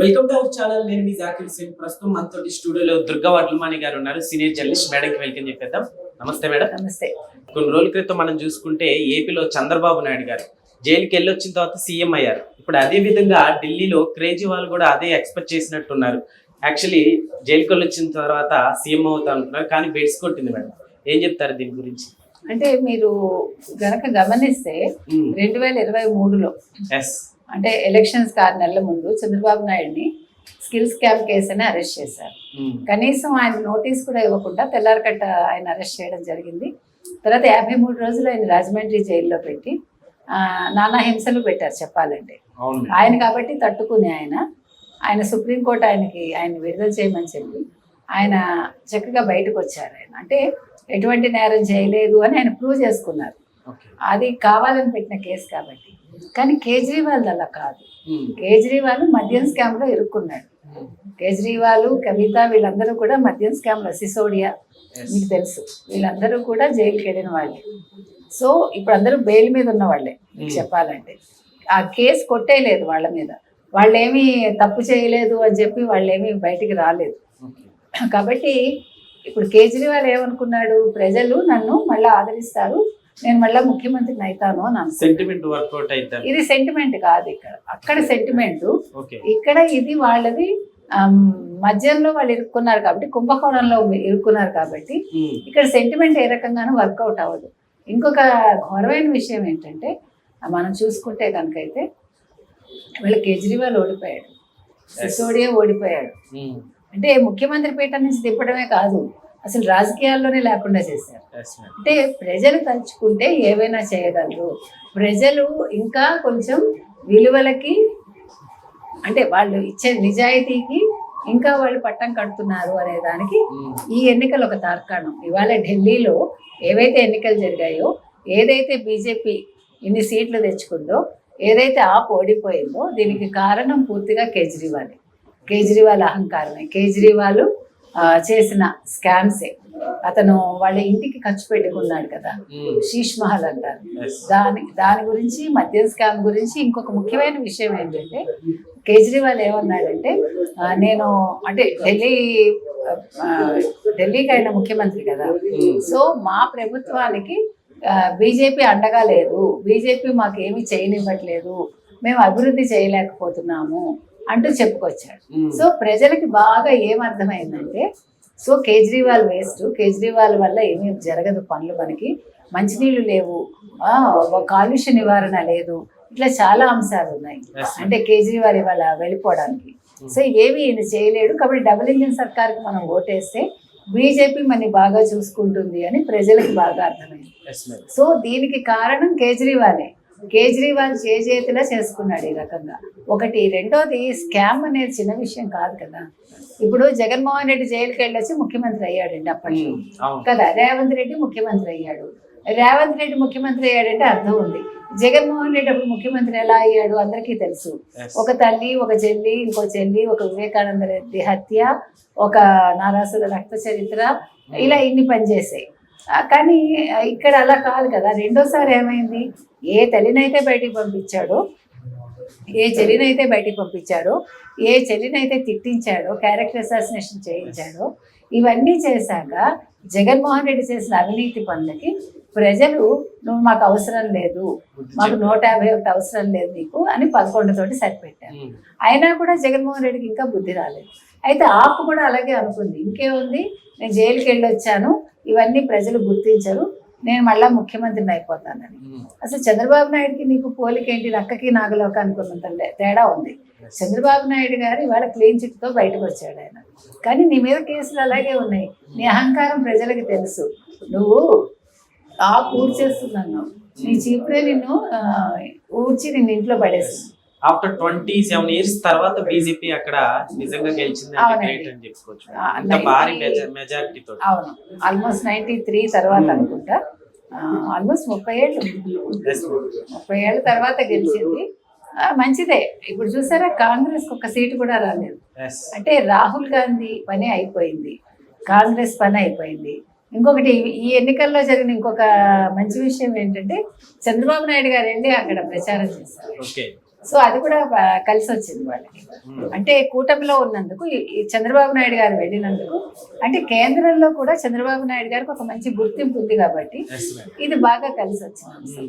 Welcome to our channel. నేను మీ జాకిర్ హుసేన్ ప్రస్తుతం మనతో స్టూడియోలో దుర్గా వడ్లమాని గారు ఉన్నారు. సీనియర్ జర్నలిస్ట్ మేడంకి వెల్కమ్ చెప్పేద్దాం. నమస్తే మేడం. నమస్తే. కొన్ని రోజుల క్రితం మనం చూసుకుంటే ఏపీలో చంద్రబాబు నాయుడు గారు జైలుకి వెళ్ళి వచ్చిన తర్వాత సీఎం అయ్యారు. ఇప్పుడు అదే విధంగా ఢిల్లీలో కేజ్రీవాల్ కూడా అదే ఎక్స్పెక్ట్ చేసినట్టున్నారు. యాక్చువల్లీ జైలుకి వెళ్ళి వచ్చిన తర్వాత సీఎం అవుతా అనుకున్నారు కానీ బెడ్స్ కొట్టింది మేడం. ఏం చెప్తారు దీని గురించి? అంటే మీరు గనక గమనిస్తే రెండు వేల ఇరవై మూడులో ఎస్ అంటే ఎలక్షన్స్ ఆరు నెలల ముందు చంద్రబాబు నాయుడిని స్కిల్ స్కామ్ కేసు అని అరెస్ట్ చేశారు. కనీసం ఆయన నోటీస్ కూడా ఇవ్వకుండా తెల్లారకట్ట ఆయన అరెస్ట్ చేయడం జరిగింది. తర్వాత యాభై మూడు రోజులు ఆయన రాజమండ్రి జైల్లో పెట్టి నానా హింసలు పెట్టారు చెప్పాలంటే. ఆయన కాబట్టి తట్టుకుని ఆయన ఆయన సుప్రీంకోర్టు ఆయనకి ఆయన విడుదల చేయమని చెప్పి ఆయన చక్కగా బయటకు వచ్చారు ఆయన. అంటే ఎటువంటి నేరం చేయలేదు అని ఆయన ప్రూవ్ చేసుకున్నారు. అది కావాలని పెట్టిన కేసు కాబట్టి. కానీ కేజ్రీవాల్ అలా కాదు. కేజ్రీవాల్ మద్యం స్కామ్లో ఇరుక్కున్నాడు. కేజ్రీవాల్ కవిత వీళ్ళందరూ కూడా మద్యం స్కామ్లో సిసోడియా మీకు తెలుసు. వీళ్ళందరూ కూడా జైలుకి వెళ్ళిన వాళ్ళే. సో ఇప్పుడు అందరూ బెయిల్ మీద ఉన్న వాళ్ళే. చెప్పాలంటే. ఆ కేసు కొట్టేయలేదు వాళ్ళ మీద. వాళ్ళేమీ తప్పు చేయలేదు అని చెప్పి వాళ్ళేమీ బయటికి రాలేదు. కాబట్టి ఇప్పుడు కేజ్రీవాల్ ఏమనుకున్నాడు? ప్రజలు నన్ను మళ్ళీ ఆదరిస్తారు. నేను మళ్ళీ ముఖ్యమంత్రిని అవుతాను అని. సెంటిమెంట్ వర్కౌట్ అవుతారు ఇది సెంటిమెంట్ కాదు ఇక్కడ. అక్కడ సెంటిమెంట్ ఇక్కడ ఇది వాళ్ళది ఆమ్, మద్యంలో వాళ్ళు ఇరుక్కున్నారు కాబట్టి కుంభకోణంలో ఇరుక్కున్నారు కాబట్టి ఇక్కడ సెంటిమెంట్ ఏ రకంగానూ వర్కౌట్ అవ్వదు. ఇంకొక ఘోరమైన విషయం ఏంటంటే మనం చూసుకుంటే కనుకైతే వీళ్ళ కేజ్రీవాల్ ఓడిపోయాడు. సిసోడియా ఓడిపోయాడు. అంటే ముఖ్యమంత్రి పీఠం నుంచి తిప్పడమే కాదు. అసలు రాజకీయాల్లోనే లేకుండా చేశారు. అంటే ప్రజలు తలుచుకుంటే ఏవైనా చేయగలరు. ప్రజలు ఇంకా కొంచెం విలువలకి అంటే వాళ్ళు ఇచ్చే నిజాయితీకి ఇంకా వాళ్ళు పట్టం కడుతున్నారు అనే దానికి ఈ ఎన్నికలు ఒక తార్కాణం. ఇవాళ ఢిల్లీలో ఏవైతే ఎన్నికలు జరిగాయో ఏదైతే బీజేపీ ఇన్ని సీట్లు తెచ్చుకుందో ఏదైతే ఆప్ ఓడిపోయిందో దీనికి కారణం పూర్తిగా కేజ్రీవాలే. కేజ్రీవాల్ అహంకారమే. కేజ్రీవాల్ చేసిన స్కామ్సే అతను వాళ్ళ ఇంటికి ఖర్చు పెట్టుకున్నాడు కదా. శీష్ మహల్ అంటారు. దాని దాని గురించి మద్యం స్కామ్ గురించి ఇంకొక ముఖ్యమైన విషయం ఏంటంటే కేజ్రీవాల్ ఏమన్నాడంటే నేను అంటే ఢిల్లీ ఢిల్లీకి ఆయన ముఖ్యమంత్రి కదా. సో మా ప్రభుత్వానికి బీజేపీ అండగా లేదు. బీజేపీ మాకు ఏమీ చేయనివ్వట్లేదు. మేము అభివృద్ధి చేయలేకపోతున్నాము. అంటూ చెప్పుకొచ్చాడు. సో ప్రజలకి బాగా ఏమర్థమైందంటే సో కేజ్రీవాల్ వేస్ట్ కేజ్రీవాల్ వల్ల ఏమీ జరగదు పనులు మనకి. మంచినీళ్ళు లేవు. కాలుష్య నివారణ లేదు. ఇట్లా చాలా అంశాలు ఉన్నాయి. అంటే కేజ్రీవాల్ ఇవాళ వెళ్ళిపోవడానికి. సో ఇవేవి ఈయన చేయలేడు. కాబట్టి డబుల్ ఇంజిన్ సర్కార్కి మనం ఓటేస్తే బీజేపీ మనని బాగా చూసుకుంటుంది అని ప్రజలకు బాగా అర్థమైంది. సో దీనికి కారణం కేజ్రీవాలే. కేజ్రీవాల్ చేజేతిలా చేసుకున్నాడు ఈ రకంగా. ఒకటి రెండోది స్కామ్ అనేది చిన్న విషయం కాదు కదా. ఇప్పుడు జగన్మోహన్ రెడ్డి జైలుకి వెళ్ళొచ్చి ముఖ్యమంత్రి అయ్యాడండి అప్పట్లో. కదా రేవంత్ రెడ్డి ముఖ్యమంత్రి అయ్యాడు. రేవంత్ రెడ్డి ముఖ్యమంత్రి అయ్యాడంటే అర్థం ఉంది. జగన్మోహన్ రెడ్డి అప్పుడు ముఖ్యమంత్రి ఎలా అయ్యాడు అందరికీ తెలుసు. ఒక తల్లి ఒక చెల్లి ఇంకో చెల్లి ఒక వివేకానంద రెడ్డి హత్య ఒక నారాసుర రక్త చరిత్ర ఇలా ఇన్ని పనిచేసాయి. కానీ ఇక్కడ అలా కాదు కదా. రెండోసారి ఏమైంది? ఏ తల్లినైతే బయటికి పంపించాడో ఏ చెల్లినైతే బయటికి పంపించాడో ఏ చెల్లినైతే తిట్టించాడో క్యారెక్టర్ అసాసినేషన్ చేయించాడో ఇవన్నీ చేశాక జగన్మోహన్ రెడ్డి చేసిన అవినీతి పనులకి ప్రజలు నువ్వు మాకు అవసరం లేదు. మాకు నూట యాభై ఒకటి అవసరం లేదు నీకు అని పదకొండుతోటి సరిపెట్టారు. అయినా కూడా జగన్మోహన్ రెడ్డికి ఇంకా బుద్ధి రాలేదు. అయితే ఆపు కూడా అలాగే అనుకుంది. ఇంకేముంది? నేను జైలుకి వెళ్ళి వచ్చాను. ఇవన్నీ ప్రజలు గుర్తించరు. నేను మళ్ళా ముఖ్యమంత్రిని అయిపోతానని. అసలు చంద్రబాబు నాయుడుకి నీకు పోలికేంటి? నక్కకి నాగలోకానికి ఉన్నంత తేడా ఉంది. చంద్రబాబు నాయుడు గారు ఇవాళ క్లీన్ చిట్తో బయటకు వచ్చాడు ఆయన. కానీ నీ మీద కేసులు అలాగే ఉన్నాయి. నీ అహంకారం ప్రజలకు తెలుసు. నువ్వు ఆ ఊడ్చేస్తున్నాను. నీ చీపురే నిన్ను ఊడ్చి నిన్ను ఇంట్లో పడేసింది ఆఫ్టర్ ట్వంటీ సెవెన్ ఇయర్స్ తర్వాత బీజేపీ అక్కడ నిజంగా గెలిచింది అని చెప్పుకోవచ్చు. భారీ మెజారిటీ తోటి. అవును. ఆల్మోస్ట్ నైన్టీ త్రీ తర్వాత అనుకుంటా. ఆల్మోస్ట్ ముప్పై ఏళ్ళు. ముప్పై ఏళ్ళ తర్వాత గెలిచింది. మంచిదే. ఇప్పుడు చూసారా కాంగ్రెస్ ఒక సీటు కూడా రాలేదు. అంటే రాహుల్ గాంధీ పని అయిపోయింది. కాంగ్రెస్ పని అయిపోయింది. ఇంకొకటి ఈ ఎన్నికల్లో జరిగిన ఇంకొక మంచి విషయం ఏంటంటే చంద్రబాబు నాయుడు గారు వెళ్ళి అక్కడ ప్రచారం చేశారు. సో అది కూడా కలిసి వచ్చింది వాళ్ళకి. అంటే కూటమిలో ఉన్నందుకు చంద్రబాబు నాయుడు గారు వెళ్ళినందుకు అంటే కేంద్రంలో కూడా చంద్రబాబు నాయుడు గారికి ఒక మంచి గుర్తింపు ఉంది కాబట్టి. ఇది బాగా కలిసి వచ్చింది.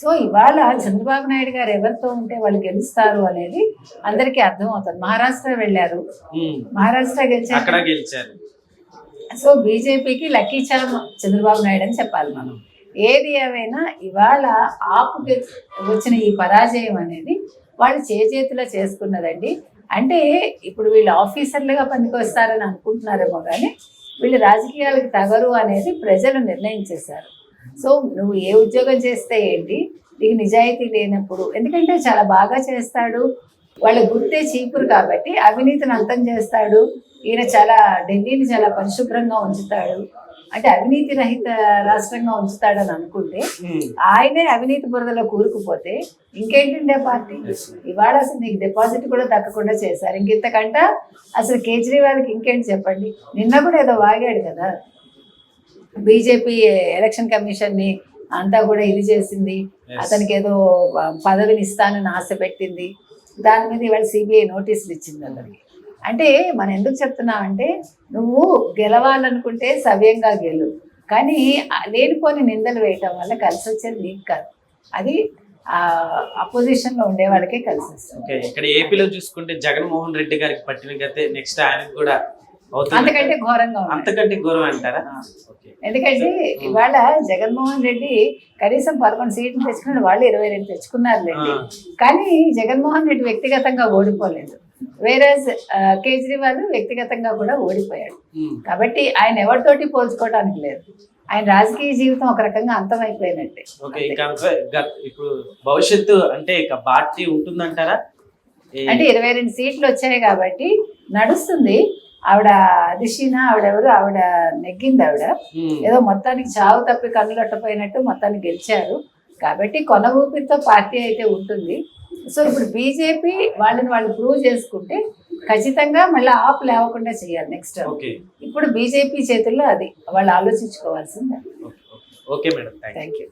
సో ఇవాళ చంద్రబాబు నాయుడు గారు ఎవరితో ఉంటే వాళ్ళు గెలుస్తారు అనేది అందరికీ అర్థం అవుతుంది మహారాష్ట్ర వెళ్ళారు. మహారాష్ట్ర గెలిచారు సో బీజేపీకి లక్కీ చామ్ చంద్రబాబు నాయుడు అని చెప్పాలి మనం ఏది ఏమైనా ఇవాళ ఆపుకి వచ్చిన ఈ పరాజయం అనేది వాళ్ళు చేతిలో చేసుకున్నదండి. అంటే ఇప్పుడు వీళ్ళు ఆఫీసర్లుగా పనికొస్తారని అనుకుంటున్నారేమో కానీ వీళ్ళు రాజకీయాలకు తగరు అనేది ప్రజలు నిర్ణయించేశారు. సో నువ్వు ఏ ఉద్యోగం చేస్తే ఏంటి? నీకు నిజాయితీ లేనప్పుడు ఎందుకంటే చాలా బాగా చేస్తాడు. వాళ్ళ గుర్తే చీపురు కాబట్టి అవినీతిని అంతం చేస్తాడు. ఈయన చాలా ఢిల్లీని చాలా పరిశుభ్రంగా ఉంచుతాడు. అంటే అవినీతి రహిత రాష్ట్రంగా ఉంచుతాడని అనుకుంటే ఉమ్. ఆయనే అవినీతి బురదలో కూరుకుపోతే ఇంకేంటండి పార్టీ? ఇవాళ అసలు నీకు డిపాజిట్ కూడా దక్కకుండా చేశారు. ఇంకెంతకంట అసలు కేజ్రీవాల్కి ఇంకేంటి చెప్పండి? నిన్న కూడా ఏదో వాగాడు కదా. బీజేపీ ఎలక్షన్ కమిషన్ని అంతా కూడా ఇది చేసింది. అతనికి ఏదో పదవిని ఇస్తానని ఆశ పెట్టింది. దాని మీద ఇవాళ సిబిఐ నోటీసులు ఇచ్చింది అతనికి. అంటే మనం ఎందుకు చెప్తున్నామంటే నువ్వు గెలవాలనుకుంటే సవ్యంగా గెలు. కానీ లేనిపోని నిందలు వేయటం వల్ల కలిసి వచ్చేది నీకు కాదు. అది అపోజిషన్లో ఉండే వాళ్ళకే కలిసి వస్తుంది ఇక్కడ ఏపీలో చూసుకుంటే జగన్మోహన్ రెడ్డి గారికి పట్టిన గతే నెక్స్ట్ ఆయనకు కూడా అంతకంటే ఘోరంగా అంతకంటే గౌరవం అంటారా? ఎందుకంటే ఇవాళ జగన్మోహన్ రెడ్డి కనీసం పదకొండు సీట్లు తెచ్చుకున్నాడు వాళ్ళు ఇరవై రెండు తెచ్చుకున్నారులేండి. ఆ. కానీ జగన్మోహన్ రెడ్డి వ్యక్తిగతంగా ఓడిపోలేదు. వేరే కేజ్రీవాల్ వ్యక్తిగతంగా కూడా ఓడిపోయాడు. కాబట్టి ఆయన ఎవరితోటి పోల్చుకోవడానికి లేదు. ఆయన రాజకీయ జీవితం ఒక రకంగా అంతమైపోయినట్టే. అంతే- ఇప్పుడు భవిష్యత్తు అంటే ఇక పార్టీ ఉంటుందంటారా? అంటే ఇరవై రెండు సీట్లు వచ్చాయి కాబట్టి నడుస్తుంది. ఆవిడ అదిషిన ఆవిడెవరు? ఆవిడ నెగ్గింది ఆవిడ. ఏదో మొత్తానికి చావు తప్పి కన్ను కట్టపోయినట్టు మొత్తానికి గెలిచారు. కాబట్టి కొన ఊపిరితో పార్టీ అయితే ఉంటుంది. సో ఇప్పుడు బీజేపీ వాళ్ళని వాళ్ళు ప్రూవ్ చేసుకుంటే ఖచ్చితంగా మళ్ళీ ఆపు లేవకుండా చేయాలి నెక్స్ట్ ఇప్పుడు బీజేపీ చేతుల్లో అది వాళ్ళు ఆలోచించుకోవాల్సిందే. Okay madam thank you